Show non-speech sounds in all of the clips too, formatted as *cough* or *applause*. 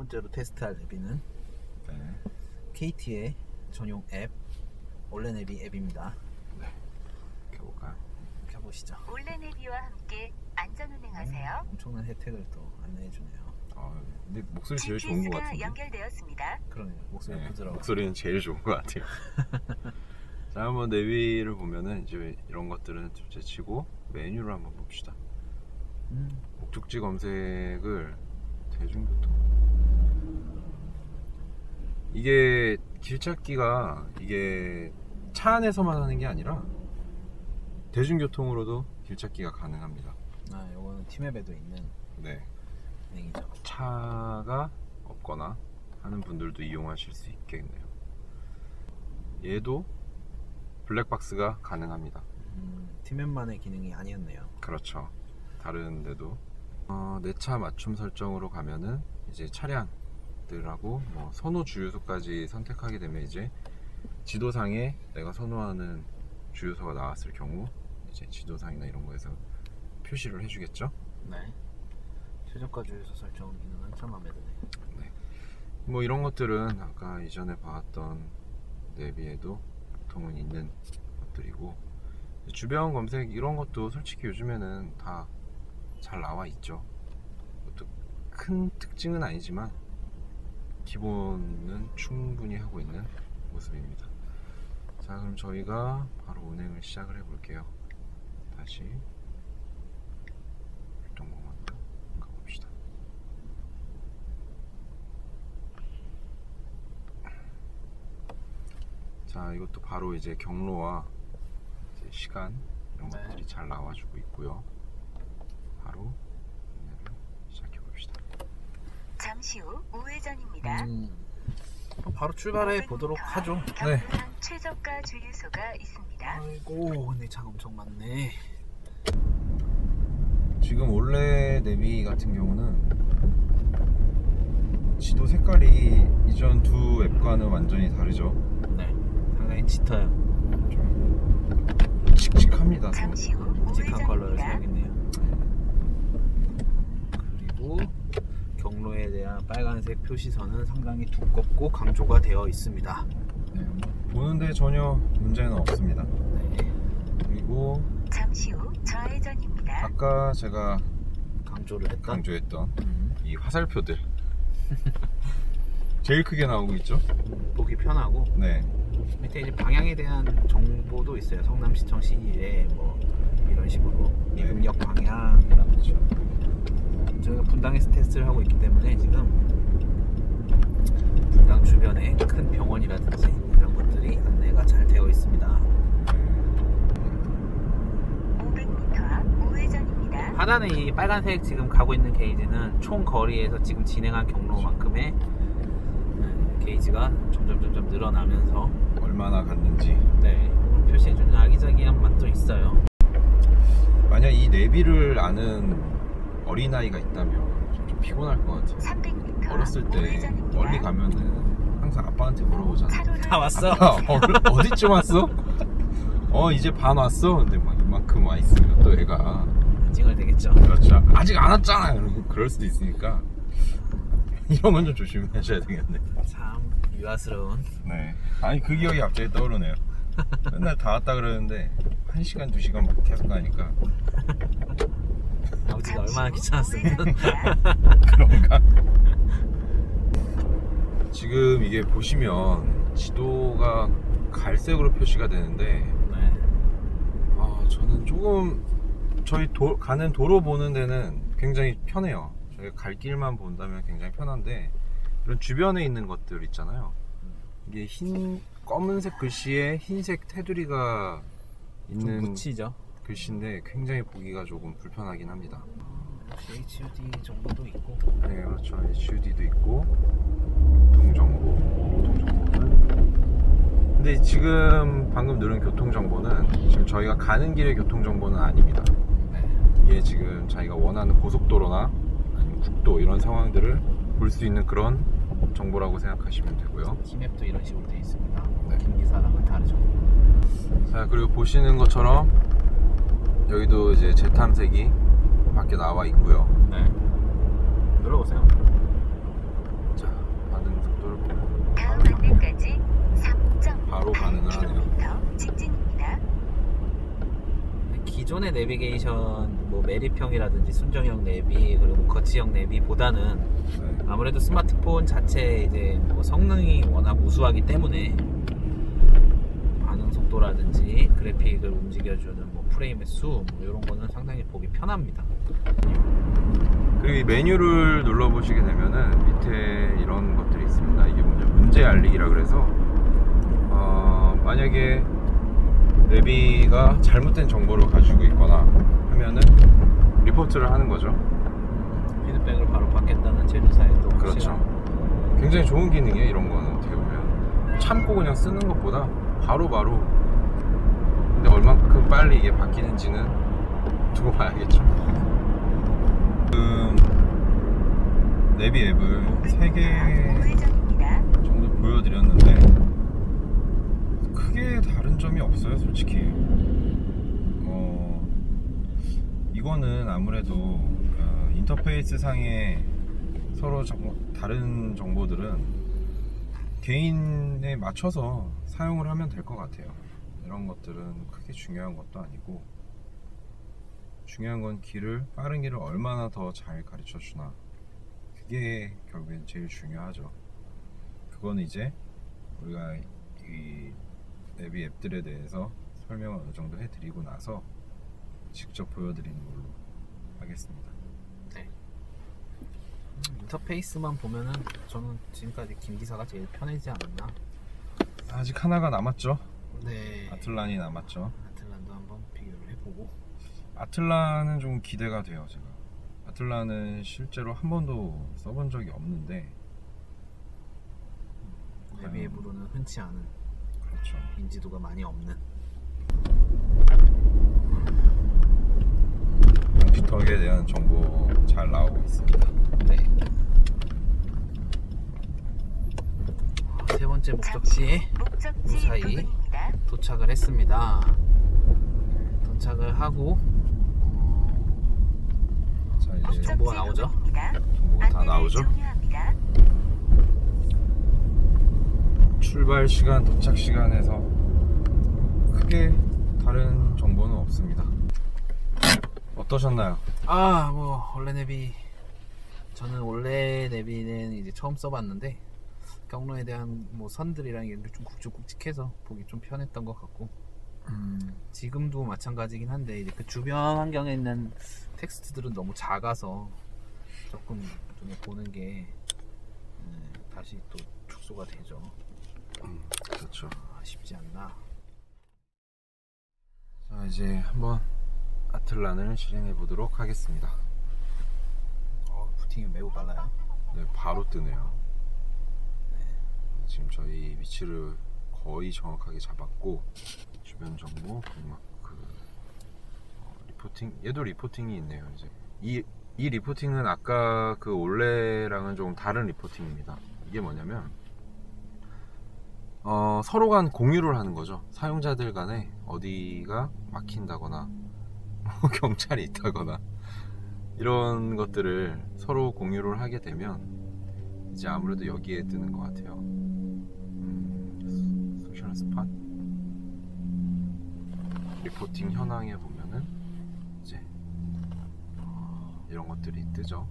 번째로 테스트할 앱은 네. KT의 전용 앱 올레네비 앱입니다. 켜볼까요? 켜보시죠. 올레네비와 함께 안전운행하세요. 엄청난 혜택을 또 안내해주네요. 아, 근데 목소리 제일 좋은 것 같은데. 연결되었습니다. 그러네요. 목소리 네, 부드러워. 목소리는 제일 좋은 것 같아요. *laughs* 자, 한번 내비를 보면은 이제 이런 것들은 둘째 치고 메뉴를 한번 봅시다. 음, 목적지 검색을 대중교통. 이게 길찾기가 이게 차 안에서만 하는 게 아니라 대중교통으로도 길찾기가 가능합니다. 아, 요거는 팀앱에도 있는 네. 기능이죠. 차가 없거나 하는 분들도 이용하실 수 있겠네요. 얘도 블랙박스가 가능합니다. 음, 팀앱만의 기능이 아니었네요. 그렇죠. 다른 데도 어, 내 차 맞춤 설정으로 가면은 이제 차량 들하고 뭐 선호 주유소까지 선택하게 되면 이제 지도상에 내가 선호하는 주유소가 나왔을 경우 이제 지도상이나 이런 거에서 표시를 해주겠죠. 네. 최저가 주유소 설정 기능은 참 마음에 드네요. 뭐 이런 것들은 아까 이전에 봐왔던 내비에도 보통은 있는 것들이고 주변 검색 이런 것도 솔직히 요즘에는 다 잘 나와 있죠. 큰 특징은 아니지만 기본은 충분히 하고 있는 모습입니다. 자 그럼 저희가 바로 운행을 시작을 해 볼게요. 다시 활동공원으로 가봅시다. 자 이것도 바로 이제 경로와 이제 시간 이런 네. 것들이 잘 나와주고 있고요. 바로 운행을 시작해 봅시다. 잠시 후 우회전입니다. 음, 그럼 바로 출발해 보도록 하죠. 네. 경부항 최저가 주유소가 있습니다. 아이고, 근데 차가 엄청 많네. 지금 원래 내비 같은 경우는 지도 색깔이 이전 두 앱과는 완전히 다르죠. 네, 상당히 짙어요. 좀 칙칙합니다. 잠시 후 묵직한 컬러를 우회전입니다. 사용했네요. 그리고 경로에 대한 빨간색 표시선은 상당히 두껍고 강조가 되어 있습니다. 네, 보는데 전혀 문제는 없습니다. 네, 그리고 잠시 후 좌회전입니다. 아까 제가 강조를 했던 강조했던 음, 이 화살표들 *laughs* 제일 크게 나오고 있죠? 보기 편하고 네. 밑에 이제 방향에 대한 정보도 있어요. 성남시청 시의회 뭐 이런 식으로 미금역 방향 그렇죠. 저희가 분당에서 테스트를 하고 있기 때문에 지금 분당 주변에 큰 병원이라든지 이런 것들이 안내가 잘 되어 있습니다. 500m 앞 우회전입니다. 하단에 이 빨간색 지금 가고 있는 게이지는 총 거리에서 지금 진행한 경로만큼의 음, 게이지가 점점 점점 늘어나면서 얼마나 갔는지 네, 표시해주는 아기자기한 맛도 있어요. 만약 이 내비를 아는 어린아이가 있다면 좀, 좀 피곤할 것 같아요. 300m 어렸을 때. 멀리 가면은 항상 아빠한테 물어보잖아. 다 왔어? 아빠 어, 어디쯤 왔어? 어 이제 반 왔어? 근데 막 이만큼 와 있으면 또 애가. 찡을 되겠죠. 그렇죠. 아직 안 왔잖아 그러고 그럴 수도 있으니까. 이런 건 좀 조심하셔야 되겠네. 참 유아스러운. 네. 아니 그 기억이 갑자기 떠오르네요. 맨날 다 왔다 그러는데 1시간 2시간 막 계속 가니까 아버지가 얼마나 후 귀찮았으면. 그런가? *laughs* 지금 이게 보시면 지도가 갈색으로 표시가 되는데 네. 아 저는 조금 저희 도- 가는 도로 보는 데는 굉장히 편해요 저희가 갈 길만 본다면 굉장히 편한데 이런 주변에 있는 것들 있잖아요 이게 흰 검은색 글씨에 흰색 테두리가 좀 있는 묻히죠. 글씨인데 굉장히 보기가 조금 불편하긴 합니다 HUD 정보도 있고 네 그렇죠 HUD도 있고 교통정보 교통정보는 근데 지금 방금 누른 교통정보는 지금 저희가 가는 길의 교통정보는 아닙니다 네. 이게 지금 자기가 원하는 고속도로나 국도 이런 상황들을 볼 수 있는 그런 정보라고 생각하시면 되고요 티맵도 이런 식으로 되어 있습니다. 네. 긴 기사랑은 다르죠. 자 그리고 보시는 것처럼 여기도 이제 제 탐색이 밖에 나와 있고요. 네. 눌러보세요. 자, 반응 속도를 보고. 다음 안내까지 3.8km. 바로 반응하네요. 기존의 내비게이션 뭐 매립형이라든지 순정형 내비 그리고 뭐 거치형 내비보다는 네. 아무래도 스마트폰 자체 이제 뭐 성능이 워낙 우수하기 때문에 반응 속도라든지 그래픽을 움직여주는 프레임의 수뭐 이런 거는 상당히 보기 편합니다. 그리고 이 메뉴를 눌러보시게 되면은 밑에 이런 것들이 있습니다. 이게 뭐냐 문제 알리기라 그래서 어, 만약에 내비가 잘못된 정보를 가지고 있거나 하면은 리포트를 하는 거죠. 피드백을 바로 받겠다는 제조사의 또 그렇죠. 굉장히 좋은 기능이에요. 이런 거는 어떻게 보면 참고 그냥 쓰는 것보다 바로바로 근데 얼만큼 빨리 이게 바뀌는지는 두고 봐야겠죠. 지금 내비 앱을 3개 우회전입니다. 정도 보여드렸는데 크게 다른 점이 없어요 솔직히 어 이거는 아무래도 어, 인터페이스 상의 서로 정- 다른 정보들은 개인에 맞춰서 사용을 하면 될 것 같아요 이런 것들은 크게 중요한 것도 아니고 중요한 건 길을 빠른 길을 얼마나 더 잘 가르쳐 주나 그게 결국엔 제일 중요하죠 그거는 이제 우리가 이 내비 앱들에 대해서 설명을 어느 정도 해드리고 나서 직접 보여드리는 걸로 하겠습니다. 인터페이스만 보면은 저는 지금까지 김 기사가 제일 편하지 않았나. 아직 하나가 남았죠. 네. 아틀란이 남았죠. 아틀란도 한번 비교를 해보고. 아틀란은 좀 기대가 돼요, 제가. 아틀란은 실제로 한 번도 써본 적이 없는데, 내비 앱으로는 흔치 않은 그렇죠. 인지도가 많이 없는. 양피턱에 대한 정보 잘 나오고 있습니다. 네. 아, 세 번째 목적지 무사히. 도착을 했습니다. 도착을 하고 어, 자, 이제 정보가 나오죠? 부근입니다. 정보가 다 나오죠. 출발 시간, 도착 시간에서 크게 다른 정보는 없습니다. 어떠셨나요? 아, 뭐 원래 내비 저는 원래 내비는 이제 처음 써봤는데 경로에 대한 뭐 선들이랑 이런 게 좀 굵직굵직해서 보기 좀 편했던 것 같고 지금도 마찬가지긴 한데 이제 그 주변 환경에 있는 텍스트들은 너무 작아서 조금 눈에 보는 게 음, 다시 또 축소가 되죠. 그렇죠. 아쉽지 않나. 자 이제 한번 아틀란을 실행해 보도록 하겠습니다. 어, 부팅이 매우 빨라요. 네, 바로 뜨네요. 지금 저희 위치를 거의 정확하게 잡았고 주변 정보 그 어, 리포팅 얘도 리포팅이 있네요. 이제 이, 이 리포팅은 아까 그 올레랑은 조금 다른 리포팅입니다. 이게 뭐냐면 어, 서로 간 공유를 하는 거죠. 사용자들 간에 어디가 막힌다거나 뭐 *laughs* 경찰이 있다거나 이런 것들을 서로 공유를 하게 되면 이제 아무래도 여기에 뜨는 것 같아요. 음, 소셜 스팟 리포팅 현황에 보면은 이제 어, 이런 것들이 뜨죠.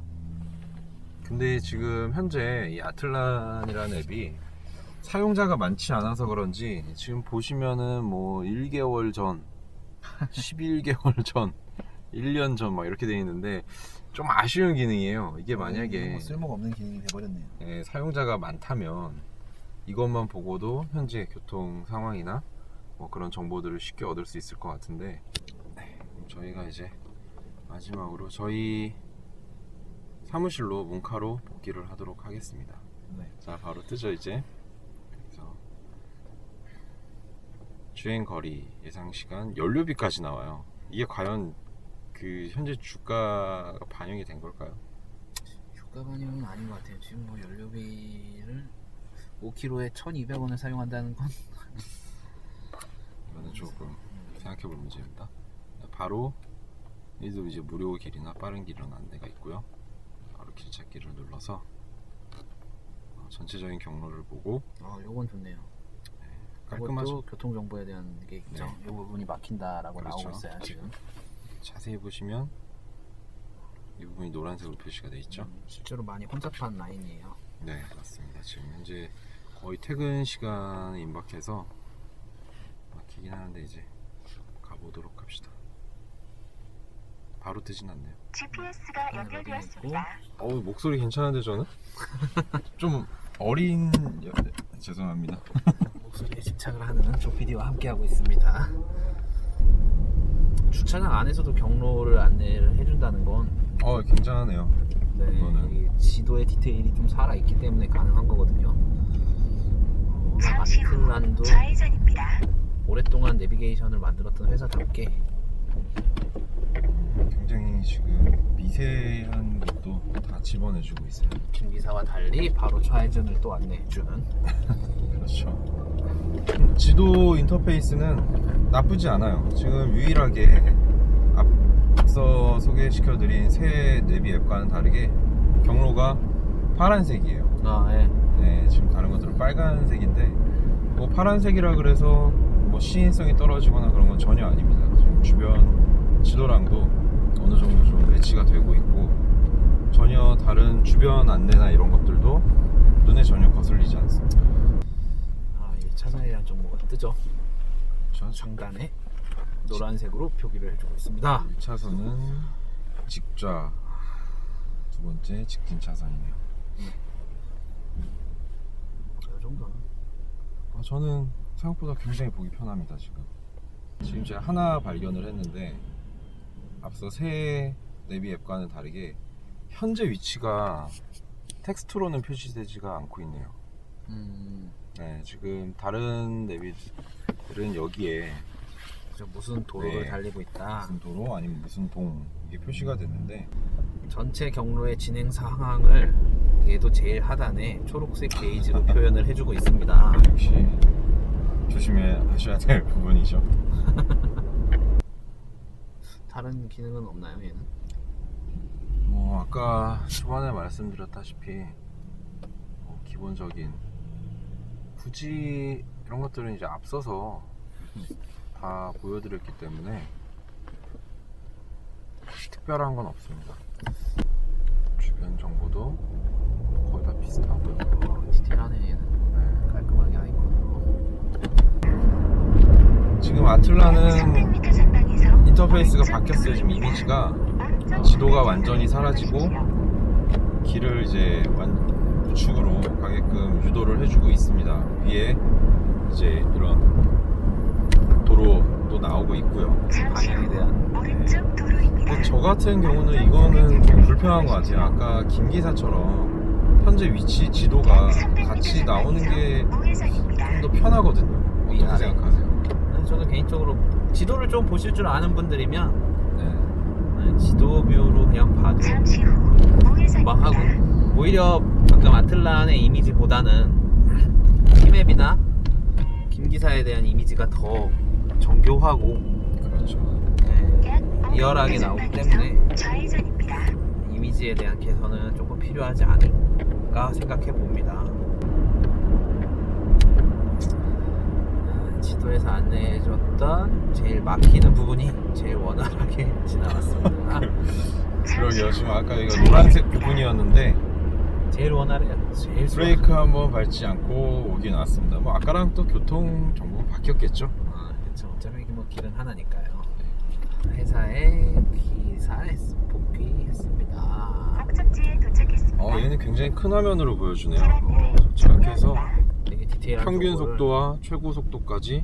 근데 지금 현재 이 아틀란이라는 앱이 사용자가 많지 않아서 그런지 지금 보시면은 뭐 1개월 전, *laughs* 11개월 전, 1년 전 막 이렇게 돼 있는데 좀 아쉬운 기능이에요. 이게 만약에 뭐 쓸모가 없는 기능이 돼버렸네요. 예, 사용자가 많다면 이것만 보고도 현재 교통 상황이나 뭐 그런 정보들을 쉽게 얻을 수 있을 것 같은데 저희가 이제 마지막으로 저희 사무실로 문카로 복귀를 하도록 하겠습니다. 네. 자 바로 뜨죠 이제 그래서 주행 거리 예상 시간 연료비까지 나와요. 이게 과연 그 현재 주가가 반영이 된 걸까요? 주가 반영은 아닌 것 같아요. 지금 뭐 연료비를 5kg에 1,200원을 사용한다는 건 이거는 조금 생각해볼 문제입니다. 바로 얘도 이제 무료 길이나 빠른 길 이런 안내가 있고요. 바로 길 찾기를 눌러서 어, 전체적인 경로를 보고 아, 요건 좋네요. 깔끔하죠. 이것도 교통 정보에 대한 게 있죠. 네. 이 부분이 막힌다라고 그렇죠. 나오고 있어요 지금. 자세히 보시면 이 부분이 노란색으로 표시가 돼 있죠. 실제로 많이 혼잡한 라인이에요. 네, 맞습니다. 지금 현재 거의 퇴근 시간에 임박해서 막히긴 하는데 이제 가보도록 합시다. 바로 뜨진 않네요. GPS가 아, 연결되었습니다. 어우 목소리 괜찮은데 저는 *laughs* 좀 어린 여... 죄송합니다. *laughs* 목소리에 집착을 하는 조피디와 함께하고 있습니다. 주차장 안에서도 경로를 안내를 해준다는 건 어 굉장하네요. 네, 그거는. 이 지도의 디테일이 좀 살아있기 때문에 가능한 거거든요. 어, 잠시 후 좌회전입니다. 오랫동안 내비게이션을 만들었던 회사답게 굉장히 지금 미세한 것도 다 집어내주고 있어요. 김 기사와 달리 바로 좌회전을 또 안내해주는 *laughs* 그렇죠. 지도 인터페이스는 나쁘지 않아요. 지금 유일하게 앞서 소개시켜드린 새 내비 앱과는 다르게 경로가 파란색이에요. 아, 예. 네, 지금 다른 것들은 빨간색인데 뭐 파란색이라 그래서 뭐 시인성이 떨어지거나 그런 건 전혀 아닙니다. 지금 주변 지도랑도 어느 정도 좀 매치가 되고 있고 전혀 다른 주변 안내나 이런 것들도 눈에 전혀 거슬리지 않습니다. 아, 이 차선이란 정보가 뜨죠. 저 상단에 노란색으로 표기를 해주고 있습니다. 1차선은 직좌 두 번째 직진 차선이네요. 이 정도는 아, 저는 생각보다 굉장히 보기 편합니다 지금. 지금 제가 하나 발견을 했는데 앞서 새 내비 앱과는 다르게 현재 위치가 텍스트로는 표시되지가 않고 있네요. 음, 네, 지금 다른 내비들은 여기에 무슨 도로를 네. 달리고 있다. 무슨 도로 아니면 무슨 동 이게 표시가 됐는데 전체 경로의 진행 상황을 얘도 제일 하단에 초록색 게이지로 표현을 해주고 있습니다. 역시 조심해 하셔야 될 부분이죠. *laughs* 다른 기능은 없나요, 얘는? 뭐 아까 초반에 말씀드렸다시피 뭐 기본적인 굳이 이런 것들은 이제 앞서서 다 보여드렸기 때문에 특별한 건 없습니다. 주변 정보도 비슷하고요. 어, 디테일하네, 얘는. 네. 깔끔하게 아이콘으로. 지금 아틀라는 300m 전방에서 인터페이스가 바뀌었어요. 지금. 이미지가 지도가 완전히 사라지고. 길을 이제 완 우측으로 가게끔 유도를 해주고 있습니다. 위에 이제 이런 도로도 나오고 있고요. 방향에 후 대한. 근데 저 같은 경우는 이거는 좀 불편한 것 같아요. 아까 김 기사처럼 현재 위치 지도가 같이 나오는 게 좀. 더 편하거든요. 어떻게 위아래. 생각하세요? 네, 저는 개인적으로 지도를 좀 보실 줄 아는 분들이면 네. 네, 지도 뷰로 그냥 봐도 잠시 후 금방 하고 우회전입니다. 오히려 방금 아틀란의 이미지보다는 키맵이나 김기사에 대한 이미지가 더 정교하고 그렇죠. 네, 약 리얼하게 500m 나오기 때문에 좌회전입니다. 이미지에 대한 개선은 조금 필요하지 않을 까 생각해 봅니다. 아, 지도에서 안내해 줬던 제일 막히는 부분이 제일 원활하게 *laughs* 지나갔습니다. 그러게요. 지금 아까 이거 노란색 부분이었는데 제일 원활해요. 제일 좋아. 브레이크 한번 밟지 않고 오긴 왔습니다. 뭐 아까랑 또 교통 정보가 바뀌었겠죠. 아, 그쵸. 어차피 뭐 길은 하나니까요. 회사에 기사에 복귀했습니다. 목적지에 도착했습니다. 어, 얘는 굉장히 큰 화면으로 보여주네요. 차량들이 저렇게 해서 종료합니다. 되게 디테일한 평균 속도와 최고 속도까지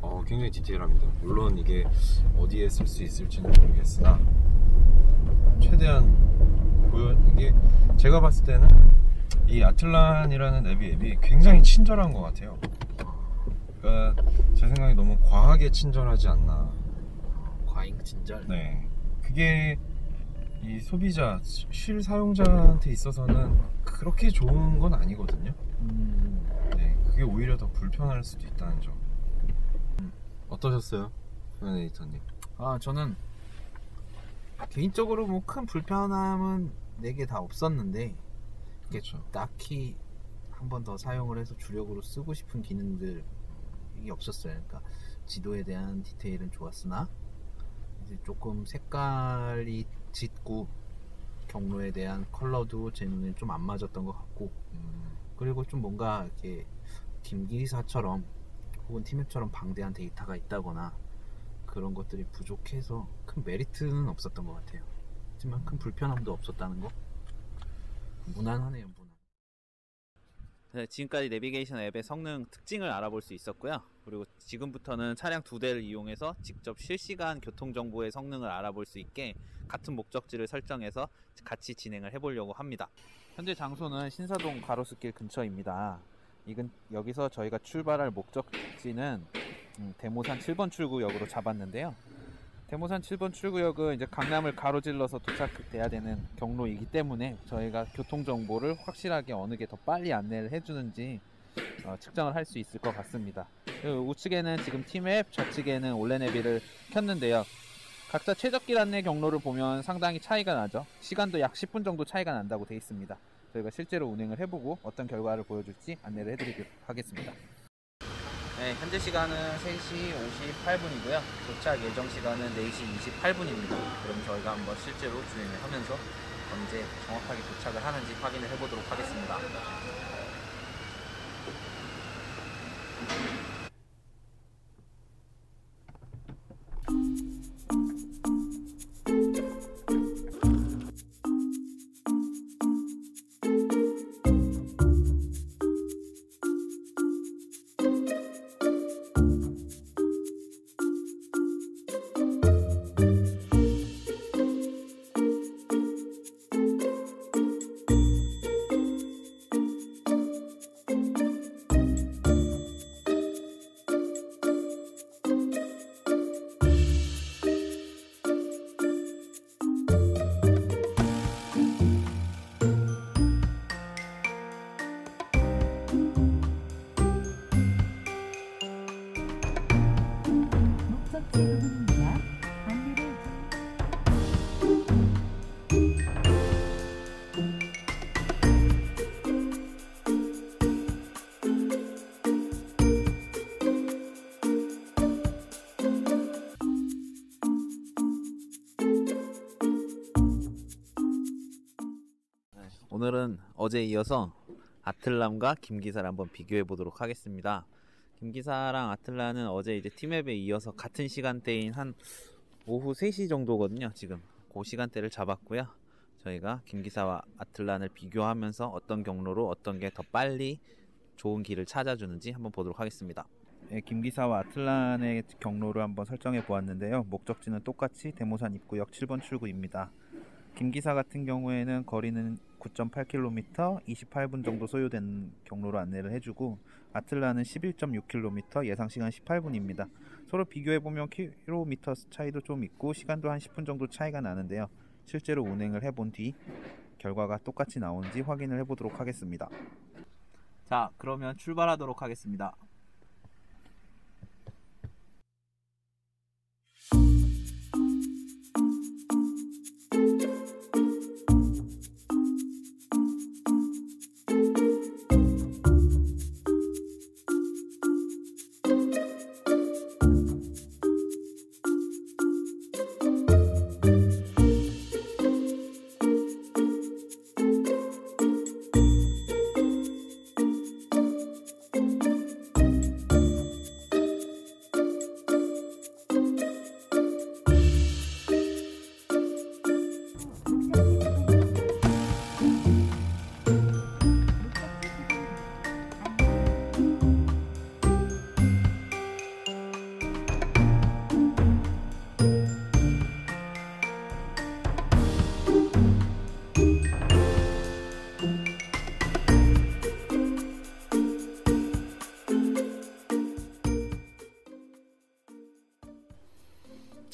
어, 굉장히 디테일합니다. 물론 이게 어디에 쓸 수 있을지는 모르겠으나 최대한 보여 이게 제가 봤을 때는 이 아틀란이라는 내비 앱이 굉장히 친절한 것 같아요. 그러니까 제 생각에 너무 과하게 친절하지 않나. 과잉 친절. 네, 그게 이 소비자 실 사용자한테 있어서는 그렇게 좋은 건 아니거든요. 음, 네, 그게 오히려 더 불편할 수도 있다는 점. 어떠셨어요, 소연 에디터님? 아 저는 개인적으로 뭐 큰 불편함은 내게 다 없었는데 그렇죠. 딱히 한 번 더 사용을 해서 주력으로 쓰고 싶은 기능들이 없었어요. 그러니까 지도에 대한 디테일은 좋았으나 이제 조금 색깔이 짙고 경로에 대한 컬러도 제 눈에 좀 안 맞았던 것 같고 음, 그리고 좀 뭔가 이렇게 김기사처럼 혹은 팀앱처럼 방대한 데이터가 있다거나 그런 것들이 부족해서 큰 메리트는 없었던 것 같아요. 하지만 큰 불편함도 없었다는 거 무난하네요, 무난. 네, 지금까지 내비게이션 앱의 성능 특징을 알아볼 수 있었고요. 그리고 지금부터는 차량 두 대를 이용해서 직접 실시간 교통 정보의 성능을 알아볼 수 있게 같은 목적지를 설정해서 같이 진행을 해보려고 합니다. 현재 장소는 신사동 가로수길 근처입니다. 이건 여기서 저희가 출발할 목적지는 음, 대모산 7번 출구역으로 잡았는데요. 대모산 7번 출구역은 이제 강남을 가로질러서 도착돼야 되는 경로이기 때문에 저희가 교통 정보를 확실하게 어느 게 더 빨리 안내를 해주는지 어, 측정을 할 수 있을 것 같습니다. 그리고 우측에는 지금 팀앱, 좌측에는 올레네비를 켰는데요. 각자 최적길 안내 경로를 보면 상당히 차이가 나죠. 시간도 약 10분 정도 차이가 난다고 되어 있습니다. 저희가 실제로 운행을 해보고 어떤 결과를 보여줄지 안내를 해드리도록 하겠습니다. 네, 현재 시간은 3시 58분이고요. 도착 예정 시간은 4시 28분입니다. 그럼 저희가 한번 실제로 주행을 하면서 언제 정확하게 도착을 하는지 확인을 해보도록 하겠습니다. 오늘은 어제 이어서 아틀람과 김기사를 한번 비교해 보도록 하겠습니다. 김기사랑 아틀란은 어제 이제 팀앱에 이어서 같은 시간대인 한 오후 3시 정도거든요. 지금 그 시간대를 잡았고요. 저희가 김기사와 아틀란을 비교하면서 어떤 경로로 어떤 게 더 빨리 좋은 길을 찾아주는지 한번 보도록 하겠습니다. 네, 김기사와 아틀란의 경로를 한번 설정해 보았는데요. 목적지는 똑같이 대모산 입구역 7번 출구입니다. 김기사 같은 경우에는 거리는 9.8km, 28분 정도 소요된 경로로 안내를 해주고 아틀라는 11.6km, 예상 시간 18분입니다. 서로 비교해 보면 킬로미터 차이도 좀 있고 시간도 한 10분 정도 차이가 나는데요. 실제로 운행을 해본 뒤 결과가 똑같이 나오는지 확인을 해보도록 하겠습니다. 자, 그러면 출발하도록 하겠습니다.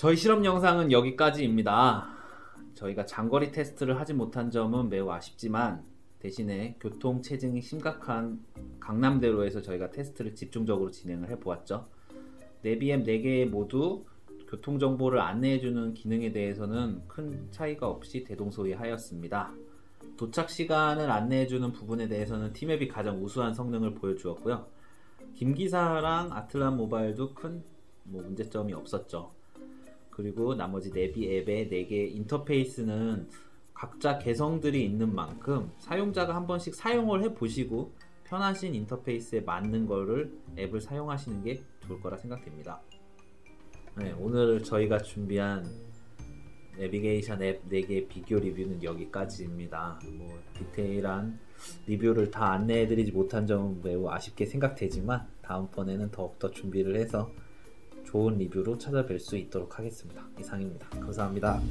저희 실험 영상은 여기까지입니다. 저희가 장거리 테스트를 하지 못한 점은 매우 아쉽지만 대신에 교통 체증이 심각한 강남대로에서 저희가 테스트를 집중적으로 진행을 해보았죠. 내비앱 4개 모두 교통 정보를 안내해주는 기능에 대해서는 큰 차이가 없이 대동소이하였습니다. 도착 시간을 안내해주는 부분에 대해서는 팀앱이 가장 우수한 성능을 보여주었고요. 김기사랑 아틀란 모바일도 큰 뭐 문제점이 없었죠. 그리고 나머지 내비 앱의 4개 인터페이스는 각자 개성들이 있는 만큼 사용자가 한 번씩 사용을 해 보시고 편하신 인터페이스에 맞는 거를 앱을 사용하시는 게 좋을 거라 생각됩니다. 네, 오늘 저희가 준비한 내비게이션 앱 4개 비교 리뷰는 여기까지입니다. 뭐 디테일한 리뷰를 다 안내해드리지 못한 점은 매우 아쉽게 생각되지만 다음번에는 더욱더 준비를 해서 좋은 리뷰로 찾아뵐 수 있도록 하겠습니다. 이상입니다. 감사합니다.